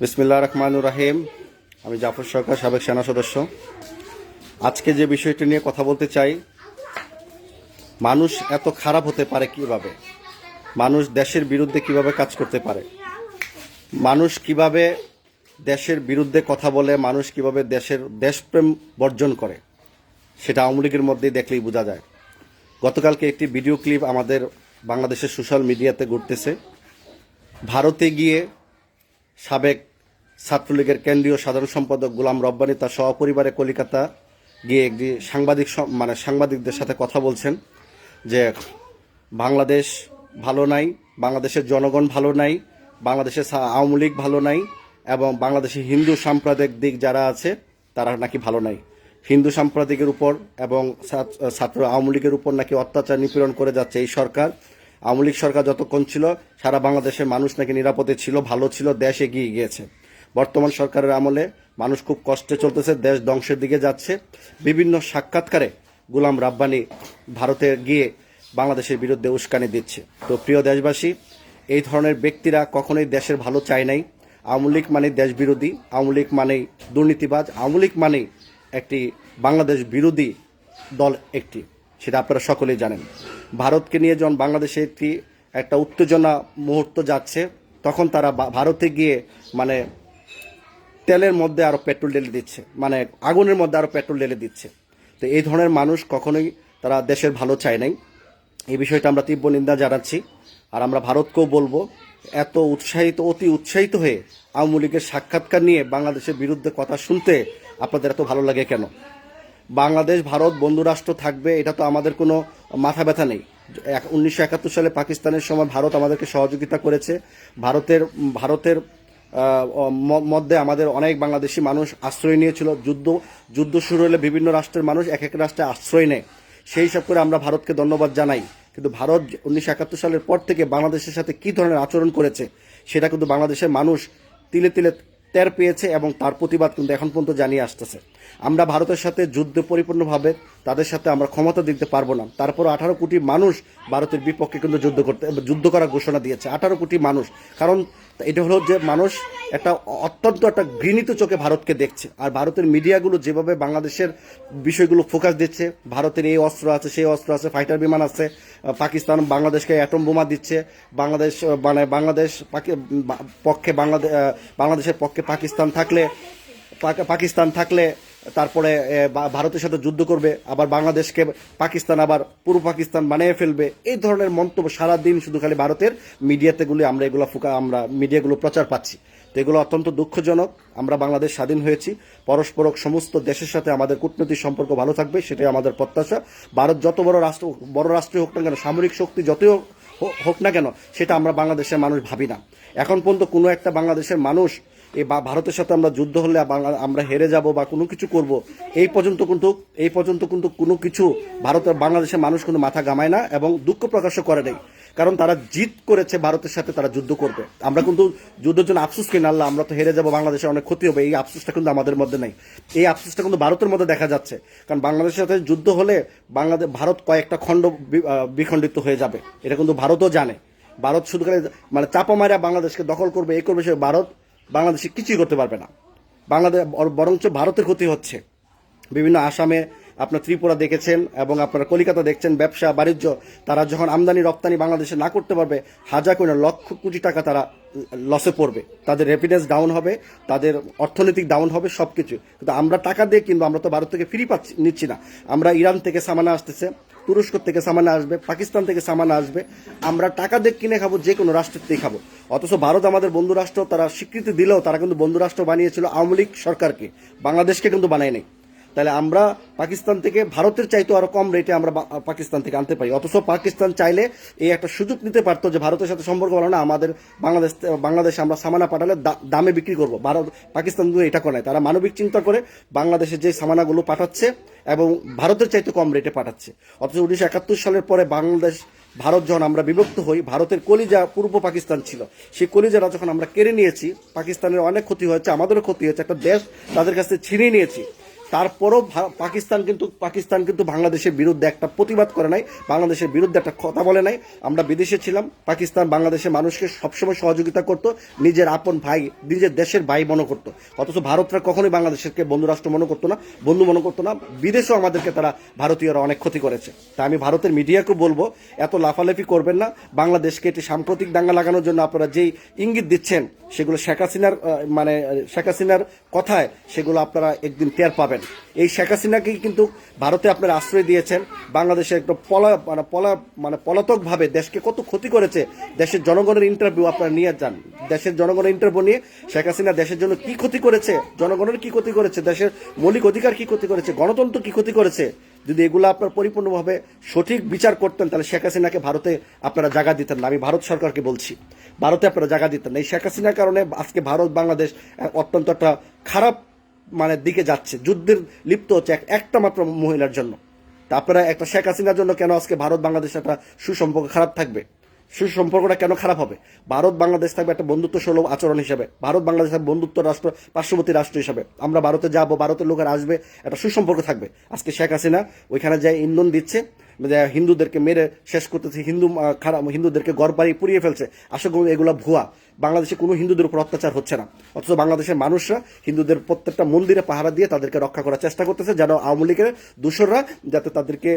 বিসমিল্লা রহমানুর রাহিম। আমি জাফর সরকার, সাবেক সেনা সদস্য। আজকে যে বিষয়টি নিয়ে কথা বলতে চাই, মানুষ এত খারাপ হতে পারে কীভাবে? মানুষ দেশের বিরুদ্ধে কীভাবে কাজ করতে পারে? মানুষ কীভাবে দেশের বিরুদ্ধে কথা বলে, মানুষ কীভাবে দেশের দেশপ্রেম বর্জন করে, সেটা আওয়ামী লীগের মধ্যেই দেখলেই বোঝা যায়। গতকালকে একটি ভিডিও ক্লিপ আমাদের বাংলাদেশের সোশ্যাল মিডিয়াতে ঘুরতেছে। ভারতে গিয়ে সাবেক ছাত্রলীগের কেন্দ্রীয় সাধারণ সম্পাদক গোলাম রব্বানী তার সহপরিবারে কলিকাতা গিয়ে একটি সাংবাদিক মানে সাংবাদিকদের সাথে কথা বলছেন যে বাংলাদেশ ভালো নাই, বাংলাদেশের জনগণ ভালো নাই, বাংলাদেশের আওয়ামী লীগ ভালো নাই, এবং বাংলাদেশের হিন্দু সাম্প্রদায়িক দিক যারা আছে, তারা নাকি ভালো নাই। হিন্দু সাম্প্রদায়িকের উপর এবং ছাত্র আওয়ামী লীগের উপর নাকি অত্যাচার নিপীড়ন করে যাচ্ছে এই সরকার। আওয়ামী লীগ সরকার যতক্ষণ ছিল, সারা বাংলাদেশের মানুষ নাকি নিরাপদে ছিল, ভালো ছিল, দেশ এগিয়ে গিয়েছে। বর্তমান সরকারের আমলে মানুষ খুব কষ্টে চলতেছে, দেশ ধ্বংসের দিকে যাচ্ছে। বিভিন্ন সাক্ষাৎকারে গুলাম রাব্বানি ভারতে গিয়ে বাংলাদেশের বিরুদ্ধে উস্কানি দিচ্ছে। তো প্রিয় দেশবাসী, এই ধরনের ব্যক্তিরা কখনোই দেশের ভালো চায় নাই। আওয়ামী লীগ মানে দেশ বিরোধী, আওয়ামী লীগ মানেই দুর্নীতিবাজ, আওয়ামী লীগ মানেই একটি বাংলাদেশ বিরোধী দল একটি, সেটা আপনারা সকলেই জানেন। ভারতকে নিয়ে যখন বাংলাদেশে একটি, একটা উত্তেজনা মুহূর্ত যাচ্ছে, তখন তারা ভারতে গিয়ে মানে তেলের মধ্যে আরও পেট্রোল ঢেলে দিচ্ছে। মানে আগুনের মধ্যে আরও পেট্রোল ঢেলে দিচ্ছে। তো এই ধরনের মানুষ কখনোই তারা দেশের ভালো চায় নাই। এই বিষয়টা আমরা তীব্র নিন্দা জানাচ্ছি। আর আমরা ভারতকেও বলব, এত উৎসাহিত, অতি উৎসাহিত হয়ে আওয়ামী লীগের সাক্ষাৎকার নিয়ে বাংলাদেশের বিরুদ্ধে কথা শুনতে আপনাদের এত ভালো লাগে কেন? বাংলাদেশ, ভারত বন্ধুরাষ্ট্র থাকবে, এটা তো আমাদের কোনো মাথা ব্যথা নেই। উনিশশো একাত্তর সালে পাকিস্তানের সময় ভারত আমাদেরকে সহযোগিতা করেছে। ভারতের ভারতের মধ্যে আমাদের অনেক বাংলাদেশি মানুষ আশ্রয় নিয়েছিল। যুদ্ধ যুদ্ধ শুরু হলে বিভিন্ন রাষ্ট্রের মানুষ এক এক রাষ্ট্রে আশ্রয় নেয়। সেই হিসাব করে আমরা ভারতকে ধন্যবাদ জানাই। কিন্তু ভারত উনিশশো একাত্তর সালের পর থেকে বাংলাদেশের সাথে কি ধরনের আচরণ করেছে, সেটা কিন্তু বাংলাদেশের মানুষ তিলে তিলে টের পেয়েছে এবং তার প্রতিবাদ কিন্তু এখন পর্যন্ত জানিয়ে আসতেছে। আমরা ভারতের সাথে যুদ্ধ পরিপূর্ণভাবে তাদের সাথে আমরা ক্ষমতা দিতে পারব না। তারপর আঠারো কোটি মানুষ ভারতের বিপক্ষে কিন্তু যুদ্ধ করতে যুদ্ধ করার ঘোষণা দিয়েছে। আঠারো কোটি মানুষ। কারণ এটা হলো যে মানুষ একটা অত্যন্ত একটা ঘৃণিত চোখে ভারতকে দেখছে। আর ভারতের মিডিয়াগুলো যেভাবে বাংলাদেশের বিষয়গুলো ফোকাস দিচ্ছে, ভারতের এই অস্ত্র আছে, সেই অস্ত্র আছে, ফাইটার বিমান আছে পাকিস্তান বাংলাদেশকে অ্যাটম বোমা দিচ্ছে, বাংলাদেশ মানে বাংলাদেশ পাকি- পক্ষে বাংলাদেশ বাংলাদেশের পক্ষে পাকিস্তান থাকলে পাকিস্তান থাকলে তারপরে ভারতের সাথে যুদ্ধ করবে, আবার বাংলাদেশকে পাকিস্তান, আবার পূর্ব পাকিস্তান বানিয়ে ফেলবে। এই ধরনের মন্তব্য সারাদিন শুধু খালি ভারতের মিডিয়াতে গুলি আমরা এগুলো ফুকা, আমরা মিডিয়াগুলো প্রচার পাচ্ছি। তো এগুলো অত্যন্ত দুঃখজনক। আমরা বাংলাদেশ স্বাধীন হয়েছি। পরস্পরক সমস্ত দেশের সাথে আমাদের কূটনৈতিক সম্পর্ক ভালো থাকবে, সেটাই আমাদের প্রত্যাশা। ভারত যত বড় রাষ্ট্র, বড় রাষ্ট্রই হোক না কেন, সামরিক শক্তি যতই হোক না কেন, সেটা আমরা বাংলাদেশের মানুষ ভাবি না। এখন পর্যন্ত কোনো একটা বাংলাদেশের মানুষ এই বা- ভারতের সাথে আমরা যুদ্ধ হলে আমরা হেরে যাব বা কোনো কিছু করব, এই পর্যন্ত কিন্তু, এই পর্যন্ত কিন্তু কোনো কিছু ভারতের বাংলাদেশের মানুষ কিন্তু মাথা গামায় না এবং দুঃখ প্রকাশও করে নাই। কারণ তারা জিত করেছে ভারতের সাথে, তারা যুদ্ধ করবে। আমরা কিন্তু যুদ্ধের জন্য আফসোস কিনা আল্লাহ, আমরা তো হেরে যাব, বাংলাদেশের অনেক ক্ষতি হবে, এই আফসোসটা কিন্তু আমাদের মধ্যে নেই। এই আফসোসটা কিন্তু ভারতের মধ্যে দেখা যাচ্ছে। কারণ বাংলাদেশের সাথে যুদ্ধ হলে বাংলাদেশ ভারত কয়েকটা খণ্ড বিখণ্ডিত হয়ে যাবে। এটা কিন্তু ভারতও জানে। ভারত শুধু মানে চাপা মারা বাংলাদেশকে দখল করবে, এই করবে সে ভারত। বাংলাদেশে কিছুই করতে পারবে না। বাংলাদেশ বর- বরঞ্চ ভারতের ক্ষতি হচ্ছে। বিভিন্ন আসামে আপনার ত্রিপুরা দেখেছেন এবং আপনারা কলিকাতা দেখছেন, ব্যবসা, বাণিজ্য। তারা যখন আমদানি, রপ্তানি বাংলাদেশে না করতে পারবে, হাজার কোটি লক্ষ কোটি টাকা তারা লসে পড়বে। তাদের রেপিডেন্স ডাউন হবে, তাদের অর্থনৈতিক ডাউন হবে সব কিছু কিন্তু আমরা টাকা দিয়ে কিনবো, আমরা তো ভারত থেকে ফ্রি পাচ্ছি নিচ্ছি না। আমরা ইরান থেকে সামানা আসতেছে। তুরস্ক থেকে সামান আসবে, পাকিস্তান থেকে সামান আসবে, আমরা টাকা দিয়ে কিনে খাব, যে কোনো রাষ্ট্রের থেকে খাব। অথচ ভারত আমাদের বন্ধু রাষ্ট্র তারা স্বীকৃতি দিলেও তারা কিন্তু বন্ধু রাষ্ট্র বানিয়েছিল আওয়ামী লীগ সরকারকে। বাংলাদেশকে কিন্তু বানায় নেই তাহলে আমরা পাকিস্তান থেকে ভারতের চাইতেও আরও কম রেটে আমরা পাকিস্তান থেকে আনতে পারি। অথচ পাকিস্তান চাইলে এই একটা সুযোগ নিতে পারতো যে ভারতের সাথে সম্পর্ক ভালো না, আমাদের বাংলাদেশ বাংলাদেশে আমরা সামানা পাঠালে দামে বিক্রি করব। ভারত, পাকিস্তান কিন্তু এটা করে তারা মানবিক চিন্তা করে বাংলাদেশে যে সামানাগুলো পাঠাচ্ছে এবং ভারতের চাইতে কম রেটে পাঠাচ্ছে। অথচ উনিশশো একাত্তর সালের পরে বাংলাদেশ, ভারত যখন আমরা বিভক্ত হই, ভারতের কলিজা পূর্ব পাকিস্তান ছিল। সেই কলিজারা যখন আমরা কেড়ে নিয়েছি, পাকিস্তানের অনেক ক্ষতি হয়েছে, আমাদেরও ক্ষতি হয়েছে। একটা দেশ তাদের কাছে ছিনিয়ে নিয়েছি। তারপরও পাকিস্তান কিন্তু পাকিস্তান কিন্তু বাংলাদেশের বিরুদ্ধে একটা প্রতিবাদ করে নাই, বাংলাদেশের বিরুদ্ধে একটা কথা বলে নাই। আমরা বিদেশে ছিলাম, পাকিস্তান বাংলাদেশের মানুষকে সবসময় সহযোগিতা করত, নিজের আপন ভাই, নিজের দেশের ভাই মনে করত। অথচ ভারতরা কখনোই বাংলাদেশকে বন্ধু রাষ্ট্র মনে করতো না, বন্ধু মনে করতো না, বিদেশেও আমাদেরকে তারা ভারতীয়রা অনেক ক্ষতি করেছে। তা আমি ভারতের মিডিয়াকে বলব, এত লাফালাফি করবেন না, বাংলাদেশকে এটি সাম্প্রতিক দাঙ্গা লাগানোর জন্য আপনারা যেই ইঙ্গিত দিচ্ছেন, সেগুলো শেখ হাসিনার মানে শেখ হাসিনার কথায়, সেগুলো আপনারা একদিন টের পাবেন। এই শেখ হাসিনাকেই কিন্তু ভারতে আপনারা আশ্রয় দিয়েছেন। বাংলাদেশে একটা পলা মানে পলা মানে পলাতকভাবে দেশকে কত ক্ষতি করেছে, দেশের জনগণের ইন্টারভিউ আপনারা নিয়ে যান। দেশের জনগণের ইন্টারভিউ নিয়ে শেখ হাসিনা দেশের জন্য কি ক্ষতি করেছে, জনগণের কি ক্ষতি করেছে, দেশের মৌলিক অধিকার কি ক্ষতি করেছে, গণতন্ত্র কি ক্ষতি করেছে, যদি এগুলো আপনার পরিপূর্ণভাবে সঠিক বিচার করতেন, তাহলে শেখ হাসিনাকে ভারতে আপনারা জায়গা দিতেন না। আমি ভারত সরকারকে বলছি, ভারতে আপনারা জায়গা দিতেন না। এই শেখ হাসিনার কারণে আজকে ভারত, বাংলাদেশ, অত্যন্ত একটা খারাপ মানে দিকে যাচ্ছে। যুদ্ধের লিপ্ত হচ্ছে এক- একটা মাত্র মহিলার জন্য। তা আপনারা একটা শেখ হাসিনার জন্য কেন আজকে ভারত বাংলাদেশ একটা সুসম্পর্ক খারাপ থাকবে? সুসম্পর্কটা কেন খারাপ হবে? ভারত বাংলাদেশ থাকবে একটা বন্ধুত্ব সুলভ আচরণ হিসাবে। ভারত বাংলাদেশ থাকবে বন্ধুত্ব রাষ্ট্র, পার্শ্ববর্তী রাষ্ট্র হিসাবে। আমরা ভারতে যাব, ভারতের লোকেরা আসবে, একটা সুসম্পর্ক থাকবে। আজকে শেখ হাসিনা ওইখানে যে ইন্ধন দিচ্ছে হিন্দুদেরকে মেরে শেষ করতেছে, হিন্দু খারাপ হিন্দুদেরকে গড় বাড়ি পুড়িয়ে ফেলছে। আশা কোনো এগুলো ভুয়া। বাংলাদেশে কোনো হিন্দুদের উপর অত্যাচার হচ্ছে না। অথচ বাংলাদেশের মানুষরা হিন্দুদের প্রত্যেকটা মন্দিরে পাহারা দিয়ে তাদেরকে রক্ষা করার চেষ্টা করতেছে, যেন আওয়ামী লীগের দূষররা যাতে তাদেরকে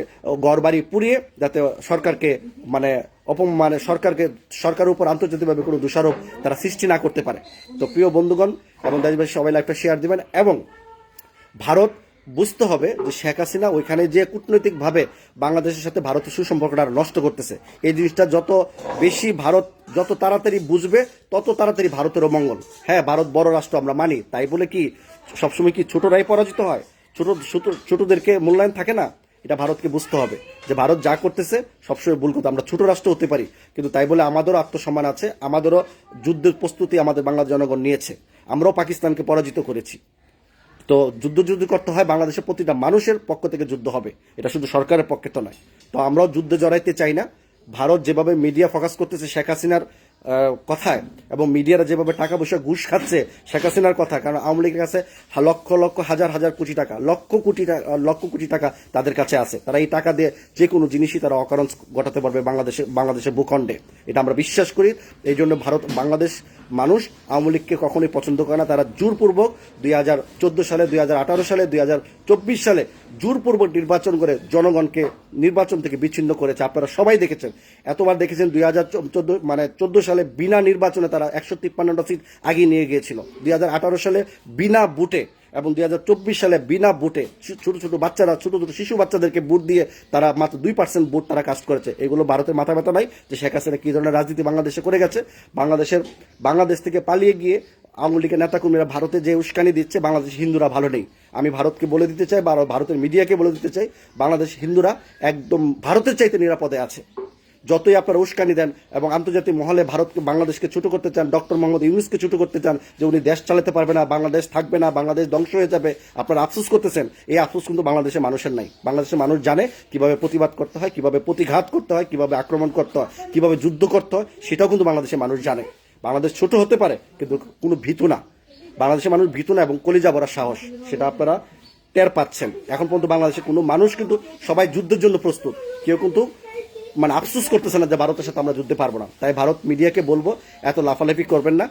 গড় বাড়ি পুড়িয়ে যাতে সরকারকে মানে অপম মানে সরকারকে, সরকারের উপর আন্তর্জাতিকভাবে কোনো দোষারোপ তারা সৃষ্টি না করতে পারে। তো প্রিয় বন্ধুগণ এবং দেশবাসী, সবাই লাইফটা শেয়ার দিবেন এবং ভারত বুঝতে হবে যে শেখ হাসিনা ওইখানে যে কূটনৈতিকভাবে বাংলাদেশের সাথে ভারতের সুসম্পর্কটা নষ্ট করতেছে। এই জিনিসটা যত বেশি ভারত, যত তাড়াতাড়ি বুঝবে, তত তাড়াতাড়ি ভারতেরও মঙ্গল। হ্যাঁ ভারত বড় রাষ্ট্র, আমরা মানি। তাই বলে কি সবসময় কি ছোটরাই পরাজিত হয়? ছোট ছোট, ছোটদেরকে মূল্যায়ন থাকে না? এটা ভারতকে বুঝতে হবে যে ভারত যা করতেছে, সবসময় ভুল কথা। আমরা ছোট রাষ্ট্র হতে পারি, কিন্তু তাই বলে আমাদেরও আত্মসম্মান আছে, আমাদেরও যুদ্ধের প্রস্তুতি আমাদের বাংলা জনগণ নিয়েছে। আমরাও পাকিস্তানকে পরাজিত করেছি। তো যুদ্ধ যুদ্ধ করতে হয়, বাংলাদেশের প্রতিটা মানুষের পক্ষ থেকে যুদ্ধ হবে। এটা শুধু সরকারের পক্ষে তো নয়। তো আমরাও যুদ্ধে জড়াইতে চাই না। ভারত যেভাবে মিডিয়া ফোকাস করতেছে, শেখ হাসিনার কথায়। এবং মিডিয়ারা যেভাবে টাকা পয়সা ঘুষ খাচ্ছে, শেখ হাসিনার কথা, কারণ আওয়ামী লীগের কাছে লক্ষ লক্ষ, হাজার হাজার কোটি টাকা, লক্ষ কোটি টাকা লক্ষ কোটি টাকা তাদের কাছে আছে। তারা এই টাকা দিয়ে যে কোনো জিনিসই তারা অকারণ ঘটাতে পারবে বাংলাদেশে, বাংলাদেশের ভূখণ্ডে। এটা আমরা বিশ্বাস করি। এই জন্য ভারত, বাংলাদেশ মানুষ আওয়ামী লীগকে কখনোই পছন্দ করে না। তারা জোরপূর্বক দুই হাজার চোদ্দ সালে, দুই হাজার আঠারো সালে, দুই হাজার চব্বিশ সালে জোরপূর্বক নির্বাচন করে জনগণকে নির্বাচন থেকে বিচ্ছিন্ন করেছে। আপনারা সবাই দেখেছেন। এতবার দেখেছেন দুই হাজার চোদ্দ মানে চোদ্দ সালে বিনা নির্বাচনে তারা একশো তিপ্পান্নটা সিট আগিয়ে নিয়ে গিয়েছিল। দুই হাজার আঠারো সালে বিনা বুটে এবং দুই হাজার চব্বিশ সালে বিনা বুটে ছোট ছোট বাচ্চারা, ছোট ছোট শিশু বাচ্চাদেরকে বুট দিয়ে তারা মাত্র দুই পার্সেন্ট বুট তারা কাজ করেছে। এগুলো ভারতের মাথা ব্যথা নাই যে শেখ হাসিনা কী ধরনের রাজনীতি বাংলাদেশে করে গেছে। বাংলাদেশের, বাংলাদেশ থেকে পালিয়ে গিয়ে আওয়ামী লীগের নেতাকর্মীরা ভারতে যে উস্কানি দিচ্ছে, বাংলাদেশ হিন্দুরা ভালো নেই। আমি ভারতকে বলে দিতে চাই বা ভারতের মিডিয়াকে বলে দিতে চাই, বাংলাদেশ হিন্দুরা একদম ভারতের চাইতে নিরাপদে আছে। যতই আপনারা উস্কানি দেন এবং আন্তর্জাতিক মহলে ভারতকে, বাংলাদেশকে ছোট করতে চান, ডক্টর মোহাম্মদ ইউনুসকে ছোট করতে চান যে উনি দেশ চালাতে পারবে না, বাংলাদেশ থাকবে না, বাংলাদেশ ধ্বংস হয়ে যাবে, আপনারা আফসোস করতেছেন। এই আফসোস কিন্তু বাংলাদেশের মানুষের নাই। বাংলাদেশের মানুষ জানে কীভাবে প্রতিবাদ করতে হয়, কীভাবে প্রতিঘাত করতে হয়, কীভাবে আক্রমণ করতে হয়, কীভাবে যুদ্ধ করতে হয়, সেটাও কিন্তু বাংলাদেশের মানুষ জানে। বাংলাদেশ ছোট হতে পারে, কিন্তু কোনো ভীতু না। বাংলাদেশের মানুষ ভীতু না এবং কলিজা ভরা সাহস, সেটা আপনারা টের পাচ্ছেন। এখন পর্যন্ত বাংলাদেশের কোনো মানুষ কিন্তু সবাই যুদ্ধের জন্য প্রস্তুত। কেউ কিন্তু মানে আফসোস করতেছে না যে ভারতের সাথে আমরা যুদ্ধে পারব না। তাই ভারত মিডিয়াকে বলব, এত লাফালাফি করবেন না।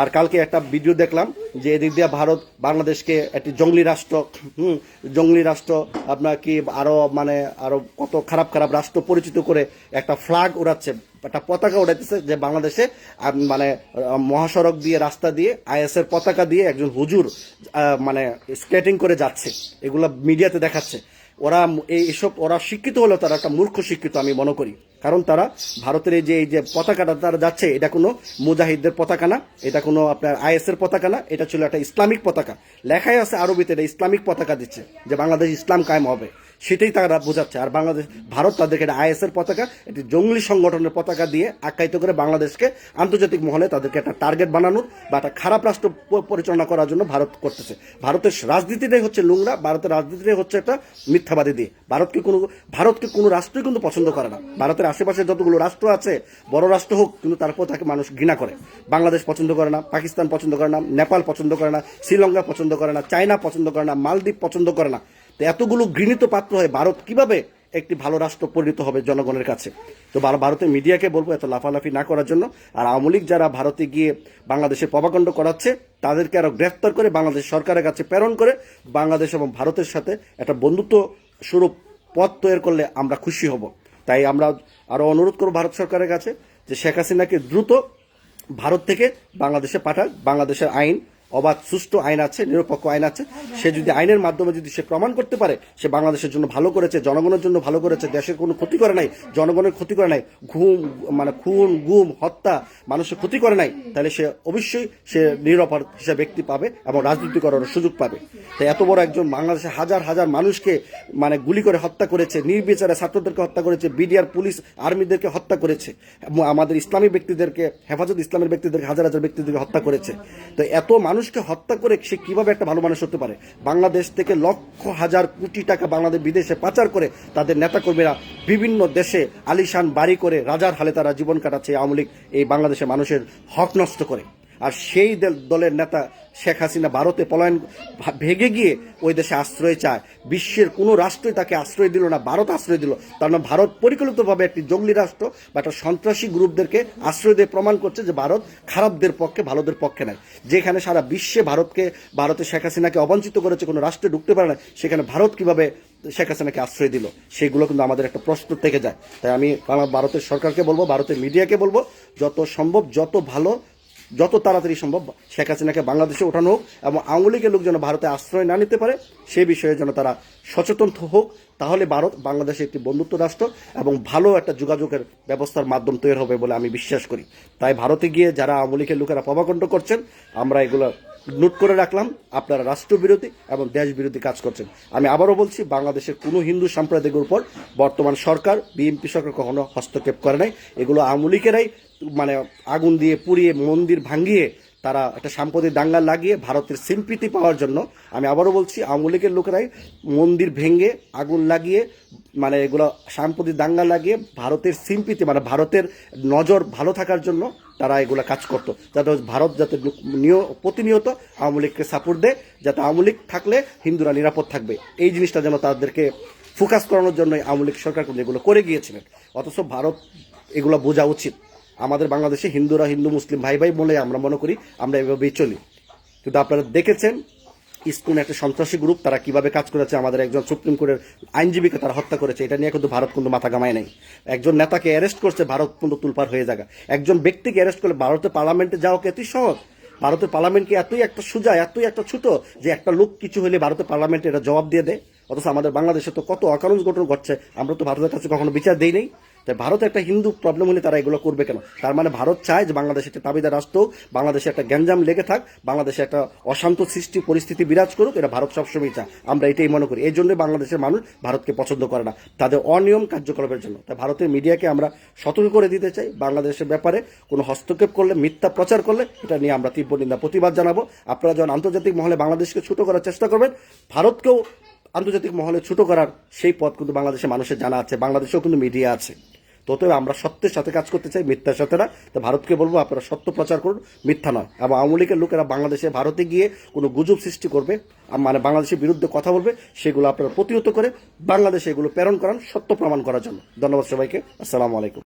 আর কালকে একটা ভিডিও দেখলাম যে এদিক দিয়ে ভারত বাংলাদেশকে একটি জঙ্গলি রাষ্ট্র, হুম, জঙ্গলি রাষ্ট্র, আপনার কি আরও মানে আরও কত খারাপ খারাপ রাষ্ট্র পরিচিত করে একটা ফ্ল্যাগ উড়াচ্ছে, একটা পতাকা উড়াইতেছে যে বাংলাদেশে মানে মহাসড়ক দিয়ে, রাস্তা দিয়ে আইএসের পতাকা দিয়ে একজন হুজুর মানে স্কেটিং করে যাচ্ছে। এগুলো মিডিয়াতে দেখাচ্ছে। ওরা এই এসব ওরা শিক্ষিত হলেও তারা একটা মূর্খ শিক্ষিত আমি মনে করি। কারণ তারা ভারতের এই যে এই যে পতাকাটা তারা যাচ্ছে, এটা কোনো মুজাহিদদের পতাকা না, এটা কোনো আপনার আইএসের পতাকা না, এটা ছিল একটা ইসলামিক পতাকা। লেখাই আছে আরবিতে, এটা ইসলামিক পতাকা দিচ্ছে, যে বাংলাদেশ ইসলাম কায়েম হবে। সেটাই তারা বোঝাচ্ছে। আর বাংলাদেশ, ভারত তাদেরকে এটা আইএসের পতাকা, একটি জঙ্গলি সংগঠনের পতাকা দিয়ে আখ্যায়িত করে বাংলাদেশকে আন্তর্জাতিক মহলে তাদেরকে একটা টার্গেট বানানোর বা একটা খারাপ রাষ্ট্র পরিচালনা করার জন্য ভারত করতেছে। ভারতের রাজনীতিটাই হচ্ছে নোংরা, ভারতের রাজনীতিটাই হচ্ছে একটা মিথ্যাবাদী দিয়ে। ভারতকে কোনো ভারতকে কোনো রাষ্ট্রই কিন্তু পছন্দ করে না। ভারতের আশেপাশে যতগুলো রাষ্ট্র আছে, বড় রাষ্ট্র হোক, কিন্তু তারপর তাকে মানুষ ঘৃণা করে। বাংলাদেশ পছন্দ করে না, পাকিস্তান পছন্দ করে না, নেপাল পছন্দ করে না, শ্রীলঙ্কা পছন্দ করে না, চায়না পছন্দ করে না, মালদ্বীপ পছন্দ করে না। তো এতগুলো ঘৃণিত পাত্র হয় ভারত কীভাবে একটি ভালো রাষ্ট্র পরিণত হবে জনগণের কাছে? তো ভারতের মিডিয়াকে বলব এত লাফালাফি না করার জন্য, আর আওয়ামী লীগ যারা ভারতে গিয়ে বাংলাদেশে প্রভাকাণ্ড করাচ্ছে, তাদেরকে আরও গ্রেফতার করে বাংলাদেশ সরকারের কাছে প্রেরণ করে, বাংলাদেশ এবং ভারতের সাথে একটা বন্ধুত্ব স্বরূপ পথ তৈরি করলে আমরা খুশি হব। তাই আমরা আরও অনুরোধ করব ভারত সরকারের কাছে যে শেখ হাসিনাকে দ্রুত ভারত থেকে বাংলাদেশে পাঠাক, বাংলাদেশের আইন অবাধ, সুষ্ঠু আইন আছে, নিরপেক্ষ আইন আছে। সে যদি আইনের মাধ্যমে যদি সে প্রমাণ করতে পারে, সে বাংলাদেশের জন্য ভালো করেছে, জনগণের জন্য ভালো করেছে, দেশের কোনো ক্ষতি করে নাই, জনগণের ক্ষতি করে নাই, ঘুম মানে খুন, গুম, হত্যা মানুষের ক্ষতি করে নাই, তাহলে সে অবশ্যই সে নিরাপদ হিসেবে ব্যক্তি পাবে এবং রাজনীতি করার সুযোগ পাবে। তাই এত বড় একজন বাংলাদেশে হাজার হাজার মানুষকে মানে গুলি করে হত্যা করেছে, নির্বিচারে ছাত্রদেরকে হত্যা করেছে, বিডিআর, পুলিশ, আর্মিদেরকে হত্যা করেছে আমাদের ইসলামী ব্যক্তিদেরকে, হেফাজত ইসলামের ব্যক্তিদেরকে, হাজার হাজার ব্যক্তিদেরকে হত্যা করেছে। তো এত মানুষকে হত্যা করে সে কীভাবে একটা ভালো মানুষ হতে পারে? বাংলাদেশ থেকে লক্ষ হাজার কোটি টাকা বাংলাদেশ বিদেশে পাচার করে তাদের নেতাকর্মীরা বিভিন্ন দেশে আলিশান বাড়ি করে রাজার হালে তারা জীবন কাটাচ্ছে আওয়ামী লীগ, এই বাংলাদেশের মানুষের হক নষ্ট করে। আর সেই দল- দলের নেতা শেখ হাসিনা ভারতে পলায়ন ভেগে গিয়ে ওই দেশে আশ্রয় চায়। বিশ্বের কোনো রাষ্ট্রই তাকে আশ্রয় দিল না, ভারত আশ্রয় দিল। তার মানে ভারত পরিকল্পিতভাবে একটি জঙ্গলি রাষ্ট্র বা একটা সন্ত্রাসী গ্রুপদেরকে আশ্রয় দিয়ে প্রমাণ করছে যে ভারত খারাপদের পক্ষে, ভালোদের পক্ষে নাই যেখানে সারা বিশ্বে ভারতকে, ভারতে শেখ হাসিনাকে অবঞ্চিত করেছে, কোনো রাষ্ট্রে ঢুকতে পারে না, সেখানে ভারত কীভাবে শেখ হাসিনাকে আশ্রয় দিল? সেগুলো কিন্তু আমাদের একটা প্রশ্ন থেকে যায়। তাই আমি আমার ভারতের সরকারকে বলব, ভারতের মিডিয়াকে বলব, যত সম্ভব, যত ভালো যত তাড়াতাড়ি সম্ভব শেখ হাসিনাকে বাংলাদেশে ওঠানো হোক এবং আওয়ামী লীগের লোক যেন ভারতে আশ্রয় না নিতে পারে, সে বিষয়ে যেন তারা সচেতন হোক, তাহলে ভারত বাংলাদেশে একটি বন্ধুত্ব রাষ্ট্র এবং ভালো একটা যোগাযোগের ব্যবস্থার মাধ্যম তৈরি হবে বলে আমি বিশ্বাস করি। তাই ভারতে গিয়ে যারা আওয়ামী লীগের লোকেরা প্রভাকণ্ড করছেন, আমরা এগুলো নোট করে রাখলাম। আপনারা রাষ্ট্রবিরোধী এবং দেশ বিরোধী কাজ করছেন। আমি আবারও বলছি, বাংলাদেশের কোনো হিন্দু সম্প্রদায়ের উপর বর্তমান সরকার, বিএনপি সরকার কখনো হস্তক্ষেপ করে নাই। এগুলো আওয়ামী লীগেরাই মানে আগুন দিয়ে পুড়িয়ে মন্দির ভাঙিয়ে তারা একটা সাম্প্রতিক দাঙ্গা লাগিয়ে ভারতের সিম্পিতি পাওয়ার জন্য আমি আবারও বলছি, আওয়ামী লীগের লোকেরাই মন্দির ভেঙে আগুন লাগিয়ে মানে এগুলো সাম্প্রতিক দাঙ্গা লাগিয়ে ভারতের সিম্পিতি মানে ভারতের নজর ভালো থাকার জন্য তারা এগুলো কাজ করতো। যাতে ভারত যাতে নিয়, প্রতিনিয়ত আওয়ামী লীগকে সাপোর্ট দেয়, যাতে আওয়ামী লীগ থাকলে হিন্দুরা নিরাপদ থাকবে। এই জিনিসটা যেন তাদেরকে ফোকাস করানোর জন্য আওয়ামী লীগ সরকার কিন্তু এগুলো করে গিয়েছিলেন। অথচ ভারত এগুলো বোঝা উচিত। আমাদের বাংলাদেশে হিন্দুরা, হিন্দু, মুসলিম, ভাই ভাই বলে আমরা মনে করি আমরা এভাবেই চলি। কিন্তু আপনারা দেখেছেন, ইস্কুন একটা সন্ত্রাসী গ্রুপ তারা কীভাবে কাজ করেছে, আমাদের একজন সুপ্রিম কোর্টের আইনজীবীকে তারা হত্যা করেছে, এটা নিয়ে কিন্তু ভারত কিন্তু মাথা গামায় নাই। একজন নেতাকে অ্যারেস্ট করছে, ভারত কিন্তু তুলপার হয়ে যাবে একজন ব্যক্তিকে অ্যারেস্ট করলে ভারতের পার্লামেন্টে যাওয়া এতই সহজ? ভারতের পার্লামেন্টকে এতই একটা সোজা, এতই একটা ছোট যে একটা লোক কিছু হলে ভারতের পার্লামেন্টে এটা জবাব দিয়ে দেয়? অথচ আমাদের বাংলাদেশে তো কত অকারণ ঘটনা ঘটছে, আমরা তো ভারতের কাছে কখনো বিচার দেই নেই। তাই ভারত একটা হিন্দু প্রবলেম হলে তারা এগুলো করবে কেন? তার মানে ভারত চায় যে বাংলাদেশে একটা তাবিদার রাষ্ট্র বাংলাদেশে একটা গ্যাঞ্জাম লেগে থাক, বাংলাদেশে একটা অশান্ত সৃষ্টি পরিস্থিতি বিরাজ করুক, এটা ভারত সবসময় চায়। আমরা এটাই মনে করি। এই জন্য বাংলাদেশের মানুষ ভারতকে পছন্দ করে না। তাদের অনিয়ম কার্যকলাপের জন্য। তাই ভারতের মিডিয়াকে আমরা সতর্ক করে দিতে চাই। বাংলাদেশের ব্যাপারে কোনো হস্তক্ষেপ করলে, মিথ্যা প্রচার করলে, এটা নিয়ে আমরা তীব্র নিন্দা, প্রতিবাদ জানাব। আপনারা যখন আন্তর্জাতিক মহলে বাংলাদেশকে ছোট করার চেষ্টা করবেন, ভারতকেও আন্তর্জাতিক মহলে ছোট করার সেই পথ কিন্তু বাংলাদেশের মানুষের জানা আছে। বাংলাদেশেও কিন্তু মিডিয়া আছে। তো আমরা সত্যের সাথে কাজ করতে চাই, মিথ্যার সাথে না। তো ভারতকে বলব, আপনারা সত্য প্রচার করুন, মিথ্যা নয়। এবং আওয়ামী লীগের লোকেরা বাংলাদেশে, ভারতে গিয়ে কোনো গুজব সৃষ্টি করবে মানে বাংলাদেশের বিরুদ্ধে কথা বলবে, সেগুলো আপনারা প্রতিহত করে বাংলাদেশে এগুলো প্রেরণ করান, সত্য প্রমাণ করার জন্য। ধন্যবাদ সবাইকে। আসসালামু আলাইকুম।